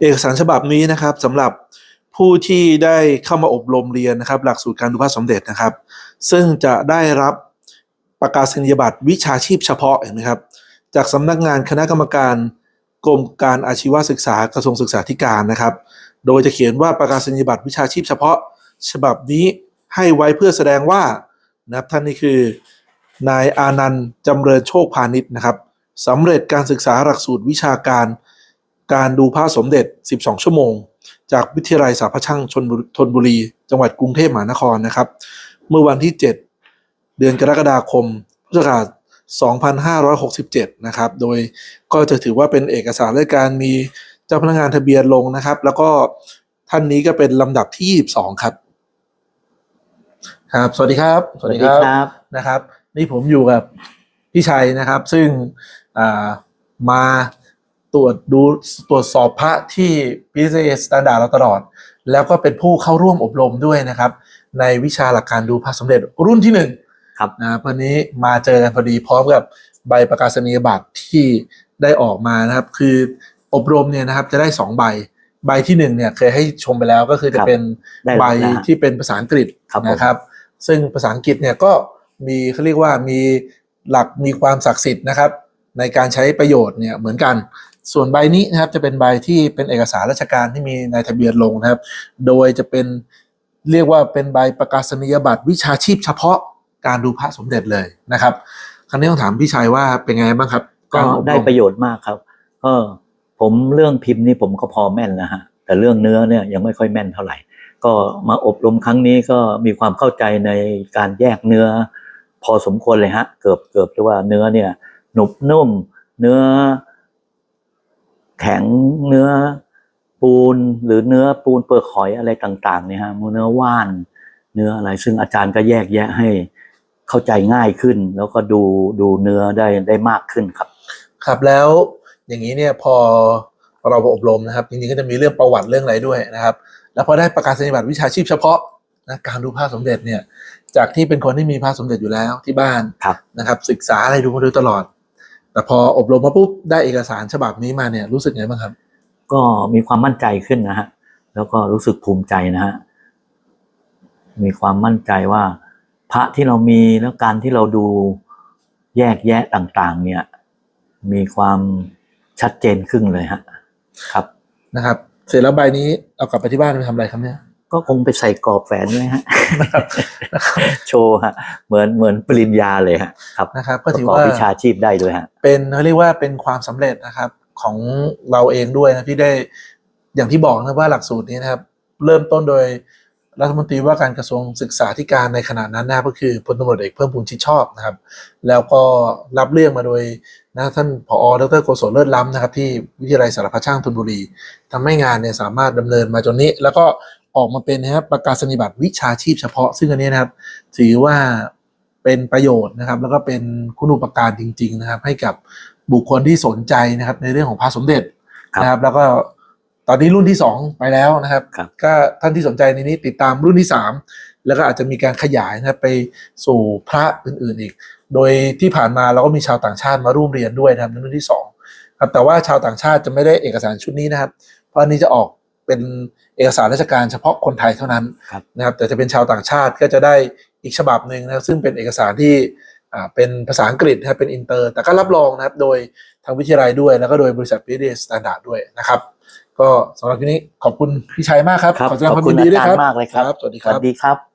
เอกสารฉบับนี้นะครับสำหรับผู้ที่ได้เข้ามาอบรมเรียนนะครับ หลักสูตรการดูพระสมเด็จนะครับ ซึ่งจะได้รับประกาศนียบัตรวิชาชีพเฉพาะเห็นไหมครับจากสำนักงานคณะกรรมการกรมการอาชีวศึกษากระทรวงศึกษาธิการนะครับ โดยจะเขียนว่าประกาศนียบัตรวิชาชีพเฉพาะ ฉบับนี้ให้ไว้เพื่อแสดงว่านะครับท่านนี้คือนายอานันต์จำเริญโชคพาณิชย์นะครับสำเร็จการศึกษาหลักสูตรวิชาการ การดูพระสมเด็จ 12 ชั่วโมง จากวิทยาลัยสาพช่างชนบุธนบุรี จังหวัดกรุงเทพมหานครนะครับ เมื่อวันที่ 7 เดือนกรกฎาคม พุทธศักราช2567 นะครับ โดยก็จะถือว่าเป็นเอกสารรายการมีเจ้าพนักงานทะเบียนลงนะครับ แล้วก็ท่านนี้ก็เป็นลำดับที่ 22 ครับ ครับ สวัสดีครับ สวัสดีครับนะครับ นี่ผมอยู่กับพี่ชัยนะครับ ซึ่งอ่ามา ตรวจดูตรวจสอบพระที่ PSA Standard เราตลอด แล้วก็เป็นผู้เข้าร่วมอบรมด้วยนะครับ ในวิชาหลักการดูพระสมเด็จรุ่นที่หนึ่งครับนะวันนี้มาเจอกันพอดีพร้อมกับใบประกาศนียบัตรที่ได้ออกมานะครับ คืออบรมเนี่ยนะครับจะได้สองใบใบที่หนึ่งเนี่ยเคยให้ชมไปแล้วก็คือจะครับเป็นได้ใบแล้วนะที่เป็นภาษาอังกฤษครับผมนะครับ ซึ่งภาษาอังกฤษเนี่ยก็มีเขาเรียกว่ามีหลักมีความศักดิ์สิทธิ์นะครับ ในการใช้ประโยชน์เนี่ยเหมือนกัน ส่วนใบนี้นะครับจะเป็นใบที่เป็นเอกสารราชการที่มีในทะเบียนลงนะครับ โดยจะเป็นเรียกว่าเป็นใบประกาศนียบัตรวิชาชีพเฉพาะการดูพระสมเด็จเลยนะครับครั้นี้ต้องถามพี่ชัยว่าเป็นไงบ้างครับก็ได้ประโยชน์มากครับก็ผมเรื่องพิมพ์นี่ผมก็พอแม่นนะฮะแต่เรื่องเนื้อเนี่ยยังไม่ค่อยแม่นเท่าไหร่ ก็มาอบรมครั้งนี้ก็มีความเข้าใจในการแยกเนื้อ พอสมควรเลยฮะ เกือบเกือบจะว่าเนื้อเนี่ยหนุบนุ่ม เนื้อ แข็งเนื้อปูนหรือเนื้อปูนเปลือกหอยอะไรต่างๆเนี่ยฮะเนื้อว่าน เนื้ออะไรซึ่งอาจารย์ก็แยกแยะให้เข้าใจง่ายขึ้น แล้วก็ดูดูเนื้อได้ได้มากขึ้นครับ ครับแล้วอย่างนี้เนี่ยพอเราอบรมนะครับจริงๆก็จะมีเรื่องประวัติเรื่องอะไรด้วยนะครับ แล้วพอได้ประกาศนียบัตรวิชาชีพเฉพาะนะการดูพระสมเด็จเนี่ยจากที่เป็นคนที่มีพระสมเด็จอยู่แล้วที่บ้านครับนะครับศึกษาอะไรดูมาโดยตลอด แต่พออบรมมาปุ๊บได้เอกสารฉบับนี้มาเนี่ยรู้สึกไงบ้างครับ ก็มีความมั่นใจขึ้นนะฮะแล้วก็รู้สึกภูมิใจนะฮะมีความมั่นใจว่า พระที่เรามีแล้วการที่เราดูแยกแยะต่าง ๆ เนี่ย มีความชัดเจนขึ้นเลยฮะครับนะครับ เสร็จแล้วใบนี้เอากลับไปที่บ้านไปทำอะไรครับเนี่ย ก็คงไปใส่กรอบแฝนไว้ฮะนะครับนะครับโชว์ฮะเหมือนเหมือนปริญญาเลยฮะครับนะครับปก็ระถือกอบว่าวิชาชีพได้ด้วยฮะเป็นเขาเรียกว่าเป็นความสำเร็จนะครับของเราเองด้วยนะที่ได้อย่างที่บอกนะว่าหลักสูตรนี้นะครับ เริ่มต้นโดยรัฐมนตรีว่าการกระทรวงศึกษาธิการในขณะนั้นนะครับก็คือพลตำรวจเอกเพิ่มพูนชิดชอบนะครับ แล้วก็รับเรื่องมาโดยนะท่านผอดรโกศลเลิศล้ำนะครับ ที่วิทยาลัยสารพัดช่างธนบุรีทำให้งานเนี่ยสามารถดำเนินมาจนนี้ แล้วก็ ออกมาเป็นนะครับประกาศนียบัตรวิชาชีพเฉพาะซึ่งอันนี้นะครับ ถือว่าเป็นประโยชน์นะครับ แล้วก็เป็นคุณูปการจริง ๆ นะครับ ให้กับบุคคลที่สนใจนะครับ ในเรื่องของพระสมเด็จครับนะครับ แล้วก็ตอนนี้รุ่นที่สองไปแล้วนะครับครับ ก็ท่านที่สนใจในนี้ติดตามรุ่นที่สามแล้วก็อาจจะมีการขยายนะครับไปสู่พระอื่นๆอีก โดยที่ผ่านมาเราก็มีชาวต่างชาติมาร่วมเรียนด้วยนะครับในรุ่นที่สองครับแต่ว่าชาวต่างชาติจะไม่ได้เอกสารชุดนี้นะครับ เพราะอันนี้จะออก เป็นเอกสารราชการเฉพาะคนไทยเท่านั้นครับนะครับแต่จะเป็นชาวต่างชาติก็จะได้อีกฉบับหนึ่งนะครับซึ่งเป็นเอกสารที่อ่าเป็นภาษาอังกฤษนะครับเป็นอินเตอร์ แต่ก็รับรองนะครับโดยทางวิทยาลัยด้วย แล้วก็โดยบริษัท p d s Standard ด้วยนะครับ ก็สำหรับที่นี้ขอบคุณพี่ชัยมากครับครับขอแสดงขคอบวามคุยิณนดีอาด้วยจารครับย์มากเลยครับ สวัสดีสครับวัสดีครับ